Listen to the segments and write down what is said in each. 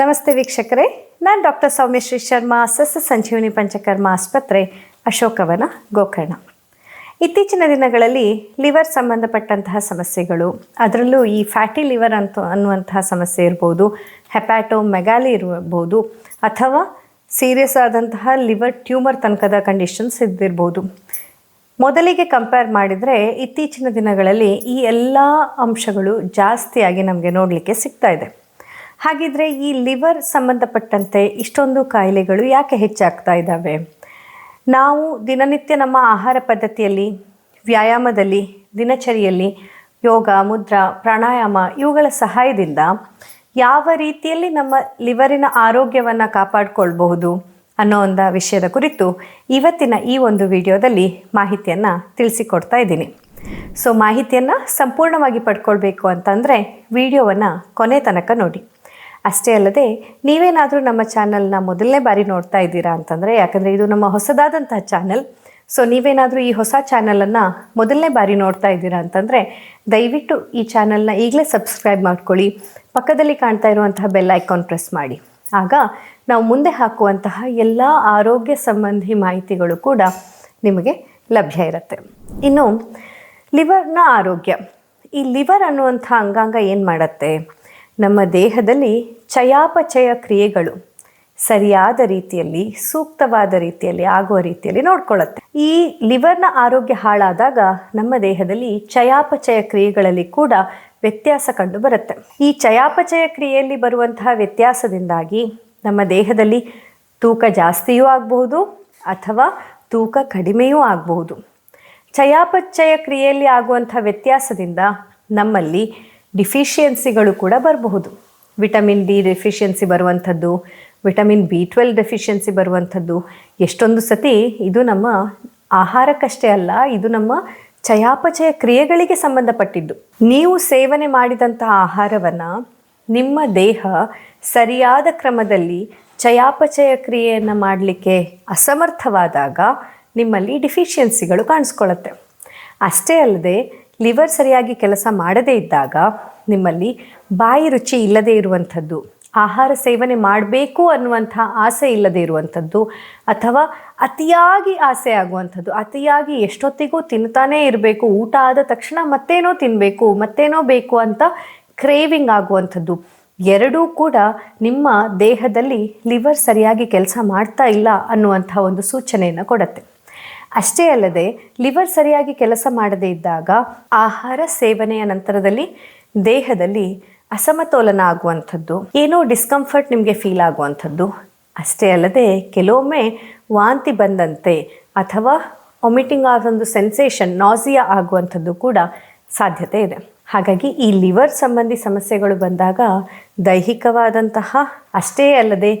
ನಮಸ್ತೆ ವೀಕ್ಷಕರೇ. ನಾನು ಡಾಕ್ಟರ್ ಸೌಮ್ಯಶ್ರೀ ಶರ್ಮಾ, ಸಸ್ಯ ಸಂಜೀವಿನಿ ಪಂಚಕರ್ಮ ಆಸ್ಪತ್ರೆ, ಅಶೋಕವನ ಗೋಕರ್ಣ. ಇತ್ತೀಚಿನ ದಿನಗಳಲ್ಲಿ ಲಿವರ್ ಸಂಬಂಧಪಟ್ಟಂತಹ ಸಮಸ್ಯೆಗಳು, ಅದರಲ್ಲೂ ಈ ಫ್ಯಾಟಿ ಲಿವರ್ ಅಂತ ಅನ್ನುವಂತಹ ಸಮಸ್ಯೆ ಇರ್ಬೋದು ಹೆಪ್ಯಾಟೋ ಮೆಗಾಲಿ ಇರ್ಬೋದು, ಅಥವಾ ಸೀರಿಯಸ್ ಆದಂತಹ ಲಿವರ್ ಟ್ಯೂಮರ್ ತನಕದ ಕಂಡೀಷನ್ಸ್ ಇದ್ದಿರ್ಬೋದು. ಮೊದಲಿಗೆ ಕಂಪೇರ್ ಮಾಡಿದರೆ ಇತ್ತೀಚಿನ ದಿನಗಳಲ್ಲಿ ಈ ಎಲ್ಲ ಅಂಶಗಳು ಜಾಸ್ತಿಯಾಗಿ ನಮಗೆ ನೋಡಲಿಕ್ಕೆ ಸಿಗ್ತಾ ಇದೆ. ಹಾಗಿದ್ರೆ ಈ ಲಿವರ್ ಸಂಬಂಧಪಟ್ಟಂತೆ ಇಷ್ಟೊಂದು ಕಾಯಿಲೆಗಳು ಯಾಕೆ ಹೆಚ್ಚಾಗ್ತಾ ಇದ್ದಾವೆ ನಾವು ದಿನನಿತ್ಯ ನಮ್ಮ ಆಹಾರ ಪದ್ಧತಿಯಲ್ಲಿ, ವ್ಯಾಯಾಮದಲ್ಲಿ, ದಿನಚರಿಯಲ್ಲಿ, ಯೋಗ, ಮುದ್ರಾ, ಪ್ರಾಣಾಯಾಮ ಇವುಗಳ ಸಹಾಯದಿಂದ ಯಾವ ರೀತಿಯಲ್ಲಿ ನಮ್ಮ ಲಿವರಿನ ಆರೋಗ್ಯವನ್ನು ಕಾಪಾಡಿಕೊಳ್ಬಹುದು ಅನ್ನೋ ಒಂದು ವಿಷಯದ ಕುರಿತು ಇವತ್ತಿನ ಈ ಒಂದು ವಿಡಿಯೋದಲ್ಲಿ ಮಾಹಿತಿಯನ್ನು ತಿಳಿಸಿಕೊಡ್ತಾ ಇದ್ದೀನಿ. ಸೊ ಮಾಹಿತಿಯನ್ನು ಸಂಪೂರ್ಣವಾಗಿ ಪಡ್ಕೊಳ್ಬೇಕು ಅಂತಂದರೆ ವಿಡಿಯೋವನ್ನು ಕೊನೆ ತನಕ ನೋಡಿ. ಅಷ್ಟೇ ಅಲ್ಲದೆ ನೀವೇನಾದರೂ ನಮ್ಮ ಚಾನಲ್ನ ಮೊದಲನೇ ಬಾರಿ ನೋಡ್ತಾ ಇದ್ದೀರಾ ಅಂತಂದರೆ, ಯಾಕಂದರೆ ಇದು ನಮ್ಮ ಹೊಸದಾದಂತಹ ಚಾನಲ್. ಸೊ, ನೀವೇನಾದರೂ ಈ ಹೊಸ ಚಾನಲನ್ನು ಮೊದಲನೇ ಬಾರಿ ನೋಡ್ತಾ ಇದ್ದೀರಾ ಅಂತಂದರೆ, ದಯವಿಟ್ಟು ಈ ಚಾನಲ್ನ ಈಗಲೇ ಸಬ್ಸ್ಕ್ರೈಬ್ ಮಾಡ್ಕೊಳ್ಳಿ. ಪಕ್ಕದಲ್ಲಿ ಕಾಣ್ತಾ ಇರುವಂತಹ ಬೆಲ್ ಐಕಾನ್ ಪ್ರೆಸ್ ಮಾಡಿ. ಆಗ ನಾವು ಮುಂದೆ ಹಾಕುವಂತಹ ಎಲ್ಲ ಆರೋಗ್ಯ ಸಂಬಂಧಿ ಮಾಹಿತಿಗಳು ಕೂಡ ನಿಮಗೆ ಲಭ್ಯ ಇರುತ್ತೆ. ಇನ್ನು, ಲಿವರ್ನ ಆರೋಗ್ಯ. ಈ ಲಿವರ್ ಅನ್ನುವಂಥ ಅಂಗಾಂಗ ಏನು ಮಾಡುತ್ತೆ? ನಮ್ಮ ದೇಹದಲ್ಲಿ ಚಯಾಪಚಯ ಕ್ರಿಯೆಗಳು ಸರಿಯಾದ ರೀತಿಯಲ್ಲಿ, ಸೂಕ್ತವಾದ ರೀತಿಯಲ್ಲಿ, ಆಗುವ ರೀತಿಯಲ್ಲಿ ನೋಡ್ಕೊಳ್ಳುತ್ತೆ. ಈ ಲಿವರ್ನ ಆರೋಗ್ಯ ಹಾಳಾದಾಗ ನಮ್ಮ ದೇಹದಲ್ಲಿ ಚಯಾಪಚಯ ಕ್ರಿಯೆಗಳಲ್ಲಿ ಕೂಡ ವ್ಯತ್ಯಾಸ ಕಂಡು ಬರುತ್ತೆ. ಈ ಚಯಾಪಚಯ ಕ್ರಿಯೆಯಲ್ಲಿ ಬರುವಂತಹ ವ್ಯತ್ಯಾಸದಿಂದಾಗಿ ನಮ್ಮ ದೇಹದಲ್ಲಿ ತೂಕ ಜಾಸ್ತಿಯೂ ಆಗಬಹುದು ಅಥವಾ ತೂಕ ಕಡಿಮೆಯೂ ಆಗಬಹುದು. ಚಯಾಪಚಯ ಕ್ರಿಯೆಯಲ್ಲಿ ಆಗುವಂಥ ವ್ಯತ್ಯಾಸದಿಂದ ನಮ್ಮಲ್ಲಿ ಡಿಫಿಷಿಯನ್ಸಿಗಳು ಕೂಡ ಬರಬಹುದು. ವಿಟಮಿನ್ ಡಿ ಡೆಫಿಷಿಯನ್ಸಿ ಬರುವಂಥದ್ದು, ವಿಟಮಿನ್ ಬಿ ಟ್ವೆಲ್ ಡೆಫಿಷಿಯನ್ಸಿ ಬರುವಂಥದ್ದು, ಎಷ್ಟೊಂದು ಸತಿ ಇದು ನಮ್ಮ ಆಹಾರಕ್ಕಷ್ಟೇ ಅಲ್ಲ, ಇದು ನಮ್ಮ ಚಯಾಪಚಯ ಕ್ರಿಯೆಗಳಿಗೆ ಸಂಬಂಧಪಟ್ಟಿದ್ದು. ನೀವು ಸೇವನೆ ಮಾಡಿದಂಥ ಆಹಾರವನ್ನು ನಿಮ್ಮ ದೇಹ ಸರಿಯಾದ ಕ್ರಮದಲ್ಲಿ ಚಯಾಪಚಯ ಕ್ರಿಯೆಯನ್ನು ಮಾಡಲಿಕ್ಕೆ ಅಸಮರ್ಥವಾದಾಗ ನಿಮ್ಮಲ್ಲಿ ಡಿಫಿಷಿಯನ್ಸಿಗಳು ಕಾಣಿಸ್ಕೊಳ್ಳುತ್ತೆ. ಅಷ್ಟೇ ಅಲ್ಲದೆ ಲಿವರ್ ಸರಿಯಾಗಿ ಕೆಲಸ ಮಾಡದೇ ಇದ್ದಾಗ ನಿಮ್ಮಲ್ಲಿ ಬಾಯಿ ರುಚಿ ಇಲ್ಲದೇ ಇರುವಂಥದ್ದು, ಆಹಾರ ಸೇವನೆ ಮಾಡಬೇಕು ಅನ್ನುವಂಥ ಆಸೆ ಇಲ್ಲದೇ ಇರುವಂಥದ್ದು, ಅಥವಾ ಅತಿಯಾಗಿ ಆಸೆ ಆಗುವಂಥದ್ದು, ಅತಿಯಾಗಿ ಎಷ್ಟೊತ್ತಿಗೂ ತಿನ್ನುತ್ತಾನೇ ಇರಬೇಕು, ಊಟ ಆದ ತಕ್ಷಣ ಮತ್ತೇನೋ ತಿನ್ನಬೇಕು ಮತ್ತೇನೋ ಬೇಕು ಅಂತ ಕ್ರೇವಿಂಗ್ ಆಗುವಂಥದ್ದು. ಎರಡೂ ಕೂಡ ನಿಮ್ಮ ದೇಹದಲ್ಲಿ ಲಿವರ್ ಸರಿಯಾಗಿ ಕೆಲಸ ಮಾಡ್ತಾ ಇಲ್ಲ ಅನ್ನುವಂಥ ಒಂದು ಸೂಚನೆಯನ್ನು ಕೊಡುತ್ತೆ. ಅಷ್ಟೇ ಅಲ್ಲದೆ ಲಿವರ್ ಸರಿಯಾಗಿ ಕೆಲಸ ಮಾಡದೇ ಇದ್ದಾಗ ಆಹಾರ ಸೇವನೆಯ ನಂತರದಲ್ಲಿ ದೇಹದಲ್ಲಿ ಅಸಮತೋಲನ ಆಗುವಂಥದ್ದು ಏನೋ ಡಿಸ್ಕಂಫರ್ಟ್ ನಿಮಗೆ ಫೀಲ್ ಆಗುವಂಥದ್ದು. ಅಷ್ಟೇ ಅಲ್ಲದೆ ಕೆಲವೊಮ್ಮೆ ವಾಂತಿ ಬಂದಂತೆ ಅಥವಾ ವಾಮಿಟಿಂಗ್ ಆದೊಂದು ಸೆನ್ಸೇಷನ್ ನಾಸಿಯಾ ಆಗುವಂಥದ್ದು ಕೂಡ ಸಾಧ್ಯತೆ ಇದೆ. ಹಾಗಾಗಿ ಈ ಲಿವರ್ ಸಂಬಂಧಿ ಸಮಸ್ಯೆಗಳು ಬಂದಾಗ ದೈಹಿಕವಾದಂತಹ ಅಷ್ಟೇ ಅಲ್ಲದೆ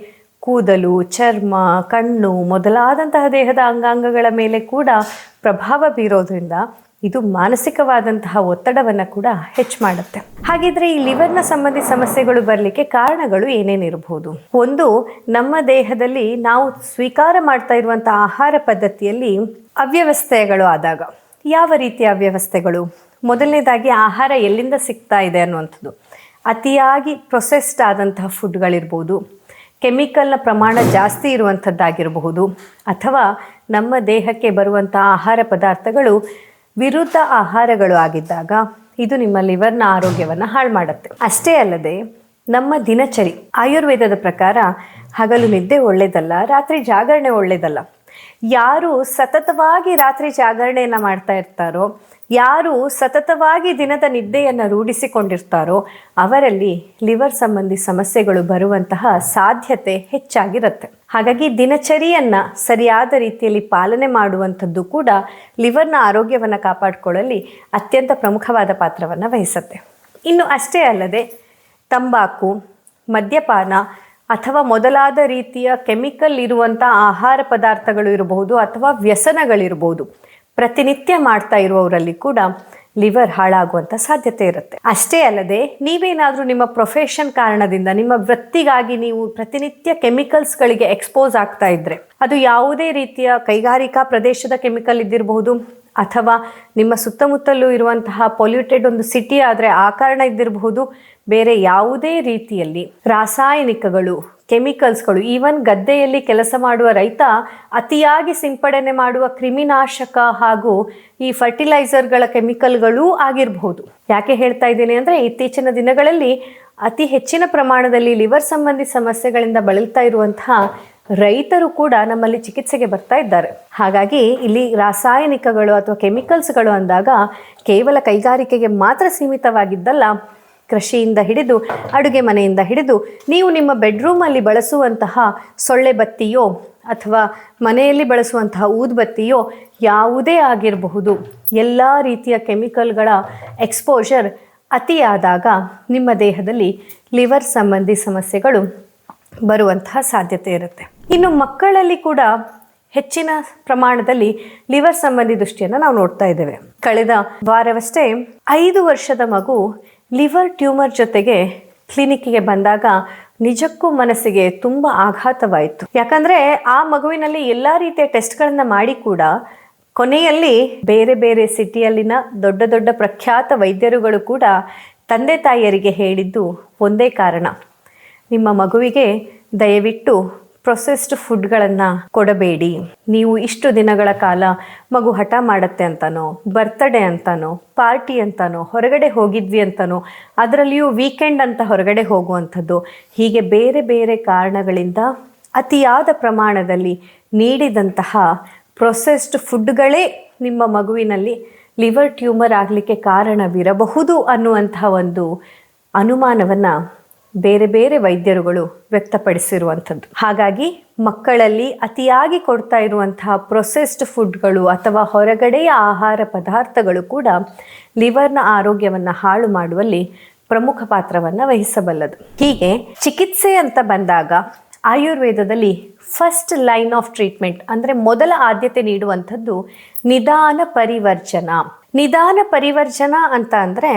ಕೂದಲು, ಚರ್ಮ, ಕಣ್ಣು ಮೊದಲಾದಂತಹ ದೇಹದ ಅಂಗಾಂಗಗಳ ಮೇಲೆ ಕೂಡ ಪ್ರಭಾವ ಬೀರೋದ್ರಿಂದ ಇದು ಮಾನಸಿಕವಾದಂತಹ ಒತ್ತಡವನ್ನು ಕೂಡ ಹೆಚ್ಚು ಮಾಡುತ್ತೆ. ಹಾಗಿದ್ರೆ ಈ ಲಿವರ್ನ ಸಂಬಂಧಿ ಸಮಸ್ಯೆಗಳು ಬರಲಿಕ್ಕೆ ಕಾರಣಗಳು ಏನೇನಿರಬಹುದು ಒಂದು, ನಮ್ಮ ದೇಹದಲ್ಲಿ ನಾವು ಸ್ವೀಕಾರ ಮಾಡ್ತಾ ಇರುವಂತಹ ಆಹಾರ ಪದ್ಧತಿಯಲ್ಲಿ ಅವ್ಯವಸ್ಥೆಗಳು ಆದಾಗ ಯಾವ ರೀತಿಯ ಅವ್ಯವಸ್ಥೆಗಳು? ಮೊದಲನೇದಾಗಿ ಆಹಾರ ಎಲ್ಲಿಂದ ಸಿಗ್ತಾ ಇದೆ ಅನ್ನುವಂಥದ್ದು. ಅತಿಯಾಗಿ ಪ್ರೊಸೆಸ್ಡ್ ಆದಂತಹ ಫುಡ್ಗಳಿರ್ಬೋದು ಕೆಮಿಕಲ್ನ ಪ್ರಮಾಣ ಜಾಸ್ತಿ ಇರುವಂಥದ್ದಾಗಿರಬಹುದು. ಅಥವಾ ನಮ್ಮ ದೇಹಕ್ಕೆ ಬರುವಂಥ ಆಹಾರ ಪದಾರ್ಥಗಳು ವಿರುದ್ಧ ಆಹಾರಗಳು ಆಗಿದ್ದಾಗ ಇದು ನಿಮ್ಮ ಲಿವರ್ನ ಆರೋಗ್ಯವನ್ನು ಹಾಳು ಮಾಡುತ್ತೆ. ಅಷ್ಟೇ ಅಲ್ಲದೆ ನಮ್ಮ ದಿನಚರಿ ಆಯುರ್ವೇದದ ಪ್ರಕಾರ ಹಗಲು ನಿದ್ದೆ ಒಳ್ಳೆಯದಲ್ಲ ರಾತ್ರಿ ಜಾಗರಣೆ ಒಳ್ಳೆಯದಲ್ಲ ಯಾರು ಸತತವಾಗಿ ರಾತ್ರಿ ಜಾಗರಣೆಯನ್ನು ಮಾಡ್ತಾ ಇರ್ತಾರೋ ಯಾರು ಸತತವಾಗಿ ದಿನದ ನಿದ್ದೆಯನ್ನು ರೂಢಿಸಿಕೊಂಡಿರ್ತಾರೋ ಅವರಲ್ಲಿ ಲಿವರ್ ಸಂಬಂಧಿ ಸಮಸ್ಯೆಗಳು ಬರುವಂತಹ ಸಾಧ್ಯತೆ ಹೆಚ್ಚಾಗಿರುತ್ತೆ. ಹಾಗಾಗಿ ದಿನಚರಿಯನ್ನು ಸರಿಯಾದ ರೀತಿಯಲ್ಲಿ ಪಾಲನೆ ಮಾಡುವಂಥದ್ದು ಕೂಡ ಲಿವರ್ನ ಆರೋಗ್ಯವನ್ನು ಕಾಪಾಡಿಕೊಳ್ಳಲಿ ಅತ್ಯಂತ ಪ್ರಮುಖವಾದ ಪಾತ್ರವನ್ನು ವಹಿಸುತ್ತೆ. ಇನ್ನು ಅಷ್ಟೇ ಅಲ್ಲದೆ ತಂಬಾಕು, ಮದ್ಯಪಾನ ಅಥವಾ ಮೊದಲಾದ ರೀತಿಯ ಕೆಮಿಕಲ್ ಇರುವಂಥ ಆಹಾರ ಪದಾರ್ಥಗಳು ಇರಬಹುದು ಅಥವಾ ವ್ಯಸನಗಳಿರ್ಬೋದು ಪ್ರತಿನಿತ್ಯ ಮಾಡ್ತಾ ಇರುವವರಲ್ಲಿ ಕೂಡ ಲಿವರ್ ಹಾಳಾಗುವಂಥ ಸಾಧ್ಯತೆ ಇರುತ್ತೆ. ಅಷ್ಟೇ ಅಲ್ಲದೆ ನೀವೇನಾದರೂ ನಿಮ್ಮ ಪ್ರೊಫೆಷನ್ ಕಾರಣದಿಂದ ನಿಮ್ಮ ವೃತ್ತಿಗಾಗಿ ನೀವು ಪ್ರತಿನಿತ್ಯ ಕೆಮಿಕಲ್ಸ್ಗಳಿಗೆ ಎಕ್ಸ್ಪೋಸ್ ಆಗ್ತಾ ಇದ್ರೆ ಅದು ಯಾವುದೇ ರೀತಿಯ ಕೈಗಾರಿಕಾ ಪ್ರದೇಶದ ಕೆಮಿಕಲ್ ಇದ್ದಿರಬಹುದು ಅಥವಾ ನಿಮ್ಮ ಸುತ್ತಮುತ್ತಲೂ ಇರುವಂತಹ ಪೊಲ್ಯೂಟೆಡ್ ಒಂದು ಸಿಟಿ ಆದರೆ ಆ ಕಾರಣ ಇದ್ದಿರಬಹುದು, ಬೇರೆ ಯಾವುದೇ ರೀತಿಯಲ್ಲಿ ರಾಸಾಯನಿಕಗಳು ಕೆಮಿಕಲ್ಸ್ಗಳು, ಈವನ್ ಗದ್ದೆಯಲ್ಲಿ ಕೆಲಸ ಮಾಡುವ ರೈತ ಅತಿಯಾಗಿ ಸಿಂಪಡಣೆ ಮಾಡುವ ಕ್ರಿಮಿನಾಶಕ ಹಾಗೂ ಈ ಫರ್ಟಿಲೈಸರ್ಗಳ ಕೆಮಿಕಲ್ಗಳೂ ಆಗಿರಬಹುದು ಯಾಕೆ ಹೇಳ್ತಾ ಇದ್ದೀನಿ ಅಂದರೆ, ಇತ್ತೀಚಿನ ದಿನಗಳಲ್ಲಿ ಅತಿ ಹೆಚ್ಚಿನ ಪ್ರಮಾಣದಲ್ಲಿ ಲಿವರ್ ಸಂಬಂಧಿ ಸಮಸ್ಯೆಗಳಿಂದ ಬಳಲ್ತಾ ಇರುವಂತಹ ರೈತರು ಕೂಡ ನಮ್ಮಲ್ಲಿ ಚಿಕಿತ್ಸೆಗೆ ಬರ್ತಾ ಇದ್ದಾರೆ. ಹಾಗಾಗಿ ಇಲ್ಲಿ ರಾಸಾಯನಿಕಗಳು ಅಥವಾ ಕೆಮಿಕಲ್ಸ್ಗಳು ಅಂದಾಗ ಕೇವಲ ಕೈಗಾರಿಕೆಗೆ ಮಾತ್ರ ಸೀಮಿತವಾಗಿದ್ದಲ್ಲ ಕೃಷಿಯಿಂದ ಹಿಡಿದು, ಅಡುಗೆ ಮನೆಯಿಂದ ಹಿಡಿದು, ನೀವು ನಿಮ್ಮ ಬೆಡ್ರೂಮಲ್ಲಿ ಬಳಸುವಂತಹ ಸೊಳ್ಳೆ ಬತ್ತಿಯೋ ಅಥವಾ ಮನೆಯಲ್ಲಿ ಬಳಸುವಂತಹ ಊದ್ಬತ್ತಿಯೋ ಯಾವುದೇ ಆಗಿರಬಹುದು. ಎಲ್ಲ ರೀತಿಯ ಕೆಮಿಕಲ್ಗಳ ಎಕ್ಸ್ಪೋಜರ್ ಅತಿಯಾದಾಗ ನಿಮ್ಮ ದೇಹದಲ್ಲಿ ಲಿವರ್ ಸಂಬಂಧಿ ಸಮಸ್ಯೆಗಳು ಬರುವಂತಹ ಸಾಧ್ಯತೆ ಇರುತ್ತೆ. ಇನ್ನು ಮಕ್ಕಳಲ್ಲಿ ಕೂಡ ಹೆಚ್ಚಿನ ಪ್ರಮಾಣದಲ್ಲಿ ಲಿವರ್ ಸಂಬಂಧಿ ದೃಷ್ಟಿಯನ್ನು ನಾವು ನೋಡ್ತಾ ಇದ್ದೇವೆ. ಕಳೆದ ವಾರವಷ್ಟೇ ಐದು ವರ್ಷದ ಮಗು ಲಿವರ್ ಟ್ಯೂಮರ್ ಜೊತೆಗೆ ಕ್ಲಿನಿಕ್ಗೆ ಬಂದಾಗ ನಿಜಕ್ಕೂ ಮನಸ್ಸಿಗೆ ತುಂಬ ಆಘಾತವಾಯಿತು. ಯಾಕಂದರೆ ಆ ಮಗುವಿನಲ್ಲಿ ಎಲ್ಲ ರೀತಿಯ ಟೆಸ್ಟ್ಗಳನ್ನು ಮಾಡಿ ಕೂಡ ಕೊನೆಯಲ್ಲಿ ಬೇರೆ ಬೇರೆ ಸಿಟಿಯಲ್ಲಿನ ದೊಡ್ಡ ದೊಡ್ಡ ಪ್ರಖ್ಯಾತ ವೈದ್ಯರುಗಳು ಕೂಡ ತಂದೆ ತಾಯಿಯರಿಗೆ ಹೇಳಿದ್ದು ಒಂದೇ ಕಾರಣ. ನಿಮ್ಮ ಮಗುವಿಗೆ ದಯವಿಟ್ಟು ಪ್ರೊಸೆಸ್ಡ್ ಫುಡ್ಗಳನ್ನು ಕೊಡಬೇಡಿ. ನೀವು ಇಷ್ಟು ದಿನಗಳ ಕಾಲ ಮಗು ಹಠ ಮಾಡುತ್ತೆ ಅಂತನೋ, ಬರ್ತ್ಡೇ ಅಂತನೋ, ಪಾರ್ಟಿ ಅಂತನೋ, ಹೊರಗಡೆ ಹೋಗಿದ್ವಿ ಅಂತನೋ, ಅದರಲ್ಲಿಯೂ ವೀಕೆಂಡ್ ಅಂತ ಹೊರಗಡೆ ಹೋಗುವಂಥದ್ದು ಹೀಗೆ ಬೇರೆ ಬೇರೆ ಕಾರಣಗಳಿಂದ ಅತಿಯಾದ ಪ್ರಮಾಣದಲ್ಲಿ ನೀಡಿದಂತಹ ಪ್ರೊಸೆಸ್ಡ್ ಫುಡ್ಗಳೇ ನಿಮ್ಮ ಮಗುವಿನಲ್ಲಿ ಲಿವರ್ ಟ್ಯೂಮರ್ ಆಗಲಿಕ್ಕೆ ಕಾರಣವಿರಬಹುದು ಅನ್ನುವಂತಹ ಒಂದು ಅನುಮಾನವನ್ನು ಬೇರೆ ಬೇರೆ ವೈದ್ಯರುಗಳು ವ್ಯಕ್ತಪಡಿಸಿರುವಂಥದ್ದು. ಹಾಗಾಗಿ ಮಕ್ಕಳಲ್ಲಿ ಅತಿಯಾಗಿ ಕೊಡ್ತಾ ಇರುವಂತಹ ಪ್ರೊಸೆಸ್ಡ್ ಫುಡ್ಗಳು ಅಥವಾ ಹೊರಗಡೆಯ ಆಹಾರ ಪದಾರ್ಥಗಳು ಕೂಡ ಲಿವರ್ನ ಆರೋಗ್ಯವನ್ನು ಹಾಳು ಮಾಡುವಲ್ಲಿ ಪ್ರಮುಖ ಪಾತ್ರವನ್ನು ವಹಿಸಬಲ್ಲದು. ಹೀಗೆ ಚಿಕಿತ್ಸೆ ಅಂತ ಬಂದಾಗ ಆಯುರ್ವೇದದಲ್ಲಿ ಫಸ್ಟ್ ಲೈನ್ ಆಫ್ ಟ್ರೀಟ್ಮೆಂಟ್ ಅಂದರೆ ಮೊದಲ ಆದ್ಯತೆ ನೀಡುವಂಥದ್ದು ನಿಧಾನ ಪರಿವರ್ಜನ. ನಿಧಾನ ಪರಿವರ್ಜನ ಅಂತ ಅಂದರೆ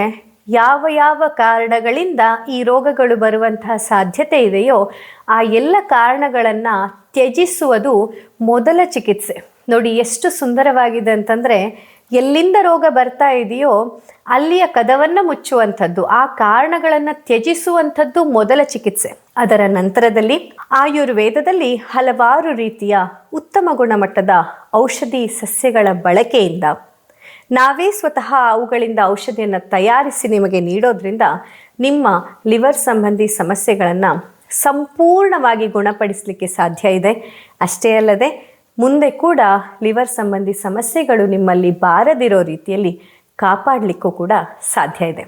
ಯಾವ ಯಾವ ಕಾರಣಗಳಿಂದ ಈ ರೋಗಗಳು ಬರುವಂತಹ ಸಾಧ್ಯತೆ ಇದೆಯೋ ಆ ಎಲ್ಲ ಕಾರಣಗಳನ್ನು ತ್ಯಜಿಸುವುದು ಮೊದಲ ಚಿಕಿತ್ಸೆ. ನೋಡಿ, ಎಷ್ಟು ಸುಂದರವಾಗಿದೆ ಅಂತಂದರೆ, ಎಲ್ಲಿಂದ ರೋಗ ಬರ್ತಾ ಇದೆಯೋ ಅಲ್ಲಿಯ ಕದವನ್ನು ಮುಚ್ಚುವಂಥದ್ದು, ಆ ಕಾರಣಗಳನ್ನು ತ್ಯಜಿಸುವಂಥದ್ದು ಮೊದಲ ಚಿಕಿತ್ಸೆ. ಅದರ ನಂತರದಲ್ಲಿ ಆಯುರ್ವೇದದಲ್ಲಿ ಹಲವಾರು ರೀತಿಯ ಉತ್ತಮ ಗುಣಮಟ್ಟದ ಔಷಧಿ ಸಸ್ಯಗಳ ಬಳಕೆಯಿಂದ ನಾವೇ ಸ್ವತಃ ಅವುಗಳಿಂದ ಔಷಧಿಯನ್ನು ತಯಾರಿಸಿ ನಿಮಗೆ ನೀಡೋದ್ರಿಂದ ನಿಮ್ಮ ಲಿವರ್ ಸಂಬಂಧಿ ಸಮಸ್ಯೆಗಳನ್ನು ಸಂಪೂರ್ಣವಾಗಿ ಗುಣಪಡಿಸಲಿಕ್ಕೆ ಸಾಧ್ಯ ಇದೆ. ಅಷ್ಟೇ ಅಲ್ಲದೆ, ಮುಂದೆ ಕೂಡ ಲಿವರ್ ಸಂಬಂಧಿ ಸಮಸ್ಯೆಗಳು ನಿಮ್ಮಲ್ಲಿ ಬಾರದಿರೋ ರೀತಿಯಲ್ಲಿ ಕಾಪಾಡಲಿಕ್ಕೂ ಕೂಡ ಸಾಧ್ಯ ಇದೆ.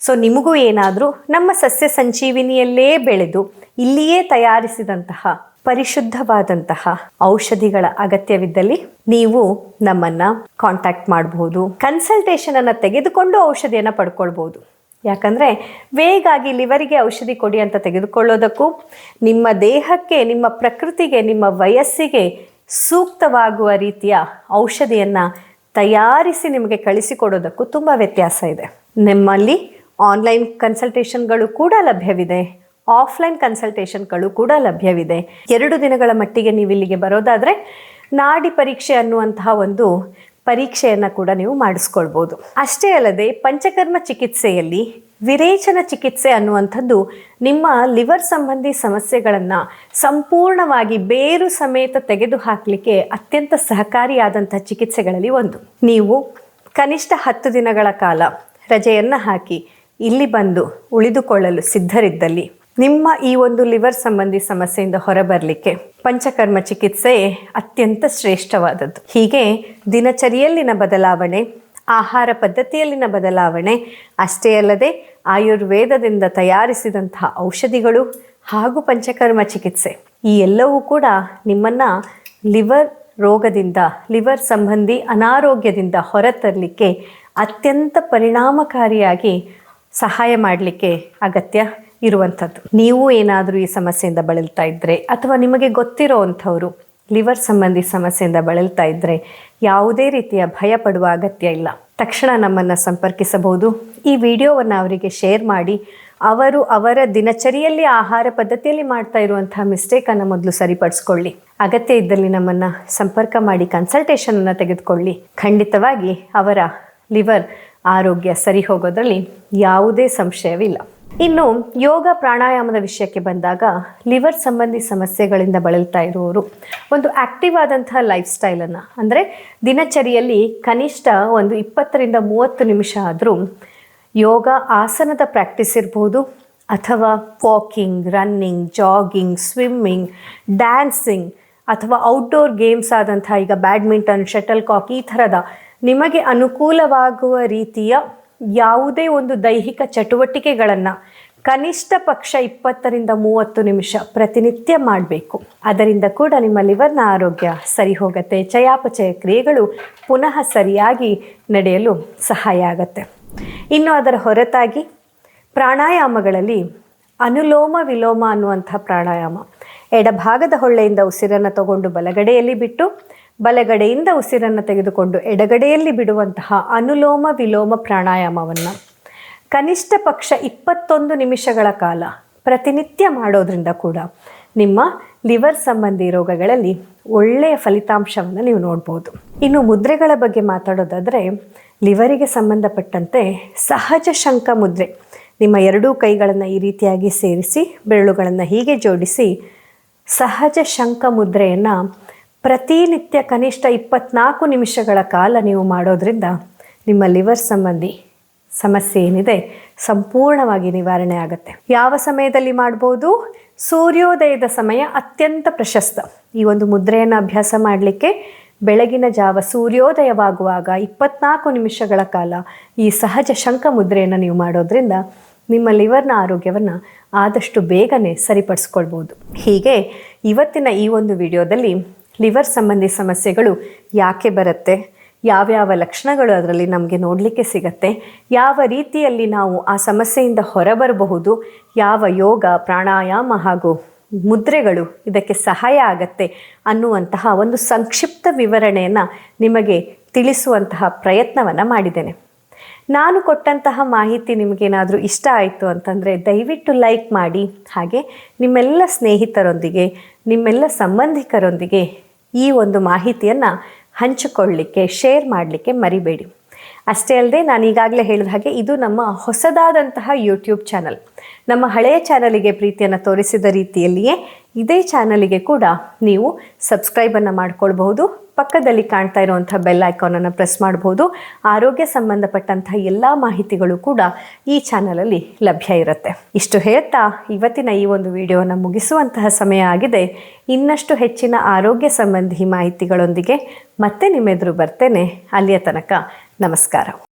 ಸೊ ನಿಮಗೂ ಏನಾದರೂ ನಮ್ಮ ಸಸ್ಯ ಸಂಜೀವಿನಿಯಲ್ಲೇ ಬೆಳೆದು ಇಲ್ಲಿಯೇ ತಯಾರಿಸಿದಂತಹ ಪರಿಶುದ್ಧವಾದಂತಹ ಔಷಧಿಗಳ ಅಗತ್ಯವಿದ್ದಲ್ಲಿ ನೀವು ನಮ್ಮನ್ನ ಕಾಂಟ್ಯಾಕ್ಟ್ ಮಾಡಬಹುದು ಕನ್ಸಲ್ಟೇಷನ್ ಅನ್ನು ತೆಗೆದುಕೊಂಡು ಔಷಧಿಯನ್ನು ಪಡ್ಕೊಳ್ಬಹುದು ಯಾಕಂದರೆ ವೇಗಾಗಿ ಲಿವರಿಗೆ ಔಷಧಿ ಕೊಡಿ ಅಂತ ತೆಗೆದುಕೊಳ್ಳೋದಕ್ಕೂ ನಿಮ್ಮ ದೇಹಕ್ಕೆ, ನಿಮ್ಮ ಪ್ರಕೃತಿಗೆ, ನಿಮ್ಮ ವಯಸ್ಸಿಗೆ ಸೂಕ್ತವಾಗುವ ರೀತಿಯ ಔಷಧಿಯನ್ನು ತಯಾರಿಸಿ ನಿಮಗೆ ಕಳಿಸಿಕೊಡೋದಕ್ಕೂ ತುಂಬ ವ್ಯತ್ಯಾಸ ಇದೆ. ನಿಮ್ಮಲ್ಲಿ ಆನ್ಲೈನ್ ಕನ್ಸಲ್ಟೇಷನ್ಗಳು ಕೂಡ ಲಭ್ಯವಿದೆ. ಆಫ್ಲೈನ್ ಕನ್ಸಲ್ಟೇಷನ್ಗಳು ಕೂಡ ಲಭ್ಯವಿದೆ. ಎರಡು ದಿನಗಳ ಮಟ್ಟಿಗೆ ನೀವು ಇಲ್ಲಿಗೆ ಬರೋದಾದರೆ ನಾಡಿ ಪರೀಕ್ಷೆ ಅನ್ನುವಂತಹ ಒಂದು ಪರೀಕ್ಷೆಯನ್ನು ಕೂಡ ನೀವು ಮಾಡಿಸ್ಕೊಳ್ಬೋದು. ಅಷ್ಟೇ ಅಲ್ಲದೆ ಪಂಚಕರ್ಮ ಚಿಕಿತ್ಸೆಯಲ್ಲಿ ವಿರೇಚನ ಚಿಕಿತ್ಸೆ ಅನ್ನುವಂಥದ್ದು ನಿಮ್ಮ ಲಿವರ್ ಸಂಬಂಧಿ ಸಮಸ್ಯೆಗಳನ್ನು ಸಂಪೂರ್ಣವಾಗಿ ಬೇರು ಸಮೇತ ತೆಗೆದುಹಾಕಲಿಕ್ಕೆ ಅತ್ಯಂತ ಸಹಕಾರಿಯಾದಂಥ ಚಿಕಿತ್ಸೆಗಳಲ್ಲಿ ಒಂದು. ನೀವು ಕನಿಷ್ಠ ಹತ್ತು ದಿನಗಳ ಕಾಲ ರಜೆಯನ್ನು ಹಾಕಿ ಇಲ್ಲಿ ಬಂದು ಉಳಿದುಕೊಳ್ಳಲು ಸಿದ್ಧರಿದ್ದಲ್ಲಿ ನಿಮ್ಮ ಈ ಒಂದು ಲಿವರ್ ಸಂಬಂಧಿ ಸಮಸ್ಯೆಯಿಂದ ಹೊರಬರಲಿಕ್ಕೆ ಪಂಚಕರ್ಮ ಚಿಕಿತ್ಸೆ ಅತ್ಯಂತ ಶ್ರೇಷ್ಠವಾದದ್ದು. ಹೀಗೆ ದಿನಚರಿಯಲ್ಲಿನ ಬದಲಾವಣೆ, ಆಹಾರ ಪದ್ಧತಿಯಲ್ಲಿನ ಬದಲಾವಣೆ, ಅಷ್ಟೇ ಅಲ್ಲದೆ ಆಯುರ್ವೇದದಿಂದ ತಯಾರಿಸಿದಂತಹ ಔಷಧಿಗಳು ಹಾಗೂ ಪಂಚಕರ್ಮ ಚಿಕಿತ್ಸೆ, ಈ ಎಲ್ಲವೂ ಕೂಡ ನಿಮ್ಮನ್ನು ಲಿವರ್ ರೋಗದಿಂದ ಲಿವರ್ ಸಂಬಂಧಿ ಅನಾರೋಗ್ಯದಿಂದ ಹೊರತರಲಿಕ್ಕೆ ಅತ್ಯಂತ ಪರಿಣಾಮಕಾರಿಯಾಗಿ ಸಹಾಯ ಮಾಡಲಿಕ್ಕೆ ಅಗತ್ಯ. ಇರುವಂಥದ್ದು. ನೀವು ಏನಾದರೂ ಈ ಸಮಸ್ಯೆಯಿಂದ ಬಳಲ್ತಾ ಇದ್ದರೆ ಅಥವಾ ನಿಮಗೆ ಗೊತ್ತಿರೋ ಅಂಥವರು ಲಿವರ್ ಸಂಬಂಧಿ ಸಮಸ್ಯೆಯಿಂದ ಬಳಲ್ತಾ ಇದ್ದರೆ ಯಾವುದೇ ರೀತಿಯ ಭಯ ಪಡುವ ಅಗತ್ಯ ಇಲ್ಲ. ತಕ್ಷಣ ನಮ್ಮನ್ನು ಸಂಪರ್ಕಿಸಬಹುದು. ಈ ವಿಡಿಯೋವನ್ನು ಅವರಿಗೆ ಶೇರ್ ಮಾಡಿ, ಅವರು ಅವರ ದಿನಚರಿಯಲ್ಲಿ ಆಹಾರ ಪದ್ಧತಿಯಲ್ಲಿ ಮಾಡ್ತಾ ಇರುವಂತಹ ಮಿಸ್ಟೇಕನ್ನು ಮೊದಲು ಸರಿಪಡಿಸ್ಕೊಳ್ಳಿ. ಅಗತ್ಯ ಇದ್ದಲ್ಲಿ ನಮ್ಮನ್ನು ಸಂಪರ್ಕ ಮಾಡಿ ಕನ್ಸಲ್ಟೇಷನನ್ನು ತೆಗೆದುಕೊಳ್ಳಿ. ಖಂಡಿತವಾಗಿ ಅವರ ಲಿವರ್ ಆರೋಗ್ಯ ಸರಿ ಹೋಗೋದರಲ್ಲಿ ಯಾವುದೇ ಸಂಶಯವಿಲ್ಲ. ಇನ್ನು ಯೋಗ ಪ್ರಾಣಾಯಾಮದ ವಿಷಯಕ್ಕೆ ಬಂದಾಗ ಲಿವರ್ ಸಂಬಂಧಿ ಸಮಸ್ಯೆಗಳಿಂದ ಬಳಲ್ತಾ ಇರುವವರು ಒಂದು ಆಕ್ಟಿವ್ ಆದಂತಹ ಲೈಫ್ ಸ್ಟೈಲನ್ನು ಅಂದರೆ ದಿನಚರಿಯಲ್ಲಿ ಕನಿಷ್ಠ ಒಂದು ಇಪ್ಪತ್ತರಿಂದ ಮೂವತ್ತು ನಿಮಿಷ ಆದರೂ ಯೋಗ ಆಸನದ ಪ್ರಾಕ್ಟೀಸ್ ಇರ್ಬೋದು, ಅಥವಾ walking, running, jogging, swimming, dancing, ಅಥವಾ ಔಟ್ಡೋರ್ ಗೇಮ್ಸ್ ಆದಂಥ ಈಗ ಬ್ಯಾಡ್ಮಿಂಟನ್ ಶಟಲ್ ಕಾಕ್ ಈ ಥರದ ನಿಮಗೆ ಅನುಕೂಲವಾಗುವ ರೀತಿಯ ಯಾವುದೇ ಒಂದು ದೈಹಿಕ ಚಟುವಟಿಕೆಗಳನ್ನು ಕನಿಷ್ಠ ಪಕ್ಷ ಇಪ್ಪತ್ತರಿಂದ ಮೂವತ್ತು ನಿಮಿಷ ಪ್ರತಿನಿತ್ಯ ಮಾಡಬೇಕು. ಅದರಿಂದ ಕೂಡ ನಿಮ್ಮ ಲಿವರ್ನ ಆರೋಗ್ಯ ಸರಿ ಹೋಗುತ್ತೆ, ಚಯಾಪಚಯ ಕ್ರಿಯೆಗಳು ಪುನಃ ಸರಿಯಾಗಿ ನಡೆಯಲು ಸಹಾಯ ಆಗುತ್ತೆ. ಇನ್ನು ಅದರ ಹೊರತಾಗಿ ಪ್ರಾಣಾಯಾಮಗಳಲ್ಲಿ ಅನುಲೋಮ ವಿಲೋಮ ಅನ್ನುವಂಥ ಪ್ರಾಣಾಯಾಮ. ಎಡಭಾಗದ ಹೊಳ್ಳೆಯಿಂದ ಉಸಿರನ್ನು ತಗೊಂಡು ಬಲಗಡೆಯಲ್ಲಿ ಬಿಟ್ಟು ಬಲಗಡೆಯಿಂದ ಉಸಿರನ್ನು ತೆಗೆದುಕೊಂಡು ಎಡಗಡೆಯಲ್ಲಿ ಬಿಡುವಂತಹ ಅನುಲೋಮ ವಿಲೋಮ ಪ್ರಾಣಾಯಾಮವನ್ನು ಕನಿಷ್ಠ ಪಕ್ಷ ಇಪ್ಪತ್ತೊಂದು ನಿಮಿಷಗಳ ಕಾಲ ಪ್ರತಿನಿತ್ಯ ಮಾಡೋದ್ರಿಂದ ಕೂಡ ನಿಮ್ಮ ಲಿವರ್ ಸಂಬಂಧಿ ರೋಗಗಳಲ್ಲಿ ಒಳ್ಳೆಯ ಫಲಿತಾಂಶವನ್ನು ನೀವು ನೋಡ್ಬೋದು. ಇನ್ನು ಮುದ್ರೆಗಳ ಬಗ್ಗೆ ಮಾತಾಡೋದಾದರೆ ಲಿವರಿಗೆ ಸಂಬಂಧಪಟ್ಟಂತೆ ಸಹಜ ಶಂಕ ಮುದ್ರೆ. ನಿಮ್ಮ ಎರಡೂ ಕೈಗಳನ್ನು ಈ ರೀತಿಯಾಗಿ ಸೇರಿಸಿ, ಬೆರಳುಗಳನ್ನು ಹೀಗೆ ಜೋಡಿಸಿ ಸಹಜ ಶಂಕ ಮುದ್ರೆಯನ್ನು ಪ್ರತಿನಿತ್ಯ ಕನಿಷ್ಠ ಇಪ್ಪತ್ನಾಲ್ಕು ನಿಮಿಷಗಳ ಕಾಲ ನೀವು ಮಾಡೋದರಿಂದ ನಿಮ್ಮ ಲಿವರ್ ಸಂಬಂಧಿ ಸಮಸ್ಯೆ ಏನಿದೆ ಸಂಪೂರ್ಣವಾಗಿ ನಿವಾರಣೆ ಆಗುತ್ತೆ. ಯಾವ ಸಮಯದಲ್ಲಿ ಮಾಡ್ಬೋದು? ಸೂರ್ಯೋದಯದ ಸಮಯ ಅತ್ಯಂತ ಪ್ರಶಸ್ತ. ಈ ಒಂದು ಮುದ್ರೆಯನ್ನು ಅಭ್ಯಾಸ ಮಾಡಲಿಕ್ಕೆ ಬೆಳಗಿನ ಜಾವ ಸೂರ್ಯೋದಯವಾಗುವಾಗ ಇಪ್ಪತ್ನಾಲ್ಕು ನಿಮಿಷಗಳ ಕಾಲ ಈ ಸಹಜ ಶಂಕ ಮುದ್ರೆಯನ್ನು ನೀವು ಮಾಡೋದರಿಂದ ನಿಮ್ಮ ಲಿವರ್ನ ಆರೋಗ್ಯವನ್ನು ಆದಷ್ಟು ಬೇಗನೆ ಸರಿಪಡಿಸ್ಕೊಳ್ಬೋದು. ಹೀಗೆ ಇವತ್ತಿನ ಈ ಒಂದು ವಿಡಿಯೋದಲ್ಲಿ ಲಿವರ್ ಸಂಬಂಧಿ ಸಮಸ್ಯೆಗಳು ಯಾಕೆ ಬರುತ್ತೆ? ಯಾವ್ಯಾವ ಲಕ್ಷಣಗಳು ಅದರಲ್ಲಿ ನಮಗೆ ನೋಡಲಿಕ್ಕೆ ಸಿಗತ್ತೆ? ಯಾವ ರೀತಿಯಲ್ಲಿ ನಾವು ಆ ಸಮಸ್ಯೆಯಿಂದ ಹೊರಬರಬಹುದು? ಯಾವ ಯೋಗ, ಪ್ರಾಣಾಯಾಮ ಹಾಗೂ ಮುದ್ರೆಗಳು ಇದಕ್ಕೆ ಸಹಾಯ ಆಗತ್ತೆ ಅನ್ನುವಂತಹ ಒಂದು ಸಂಕ್ಷಿಪ್ತ ವಿವರಣೆಯನ್ನು ನಿಮಗೆ ತಿಳಿಸುವಂತಹ ಪ್ರಯತ್ನವನ್ನು ಮಾಡಿದ್ದೇನೆ. ನಾನು ಕೊಟ್ಟಂತಹ ಮಾಹಿತಿ ನಿಮಗೇನಾದರೂ ಇಷ್ಟ ಆಯಿತು ಅಂತಂದರೆ ದಯವಿಟ್ಟು ಲೈಕ್ ಮಾಡಿ. ಹಾಗೆ ನಿಮ್ಮೆಲ್ಲ ಸ್ನೇಹಿತರೊಂದಿಗೆ, ನಿಮ್ಮೆಲ್ಲ ಸಂಬಂಧಿಕರೊಂದಿಗೆ ಈ ಒಂದು ಮಾಹಿತಿಯನ್ನು ಹಂಚಿಕೊಳ್ಳಲಿಕ್ಕೆ ಶೇರ್ ಮಾಡಲಿಕ್ಕೆ ಮರಿಬೇಡಿ. ಅಷ್ಟೇ ಅಲ್ಲದೆ ನಾನು ಈಗಾಗಲೇ ಹೇಳಿದ ಹಾಗೆ ಇದು ನಮ್ಮ ಹೊಸದಾದಂತಹ ಯೂಟ್ಯೂಬ್ ಚಾನಲ್ ನಮ್ಮ ಹಳೆಯ ಚಾನಲಿಗೆ ಪ್ರೀತಿಯನ್ನು ತೋರಿಸಿದ ರೀತಿಯಲ್ಲಿಯೇ ಇದೇ ಚಾನಲಿಗೆ ಕೂಡ ನೀವು ಸಬ್ಸ್ಕ್ರೈಬನ್ನು ಮಾಡ್ಕೊಳ್ಬಹುದು. ಪಕ್ಕದಲ್ಲಿ ಕಾಣ್ತಾ ಇರುವಂಥ ಬೆಲ್ ಐಕಾನನ್ನು ಪ್ರೆಸ್ ಮಾಡ್ಬೋದು. ಆರೋಗ್ಯ ಸಂಬಂಧಪಟ್ಟಂಥ ಎಲ್ಲ ಮಾಹಿತಿಗಳು ಕೂಡ ಈ ಚಾನಲಲ್ಲಿ ಲಭ್ಯ ಇರುತ್ತೆ. ಇಷ್ಟು ಹೇಳ್ತಾ ಇವತ್ತಿನ ಈ ಒಂದು ವಿಡಿಯೋನ ಮುಗಿಸುವಂತಹ ಸಮಯ ಆಗಿದೆ. ಇನ್ನಷ್ಟು ಹೆಚ್ಚಿನ ಆರೋಗ್ಯ ಸಂಬಂಧಿ ಮಾಹಿತಿಗಳೊಂದಿಗೆ ಮತ್ತೆ ನಿಮ್ಮೆದುರು ಬರ್ತೇನೆ. ಅಲ್ಲಿಯ ತನಕ ನಮಸ್ಕಾರ.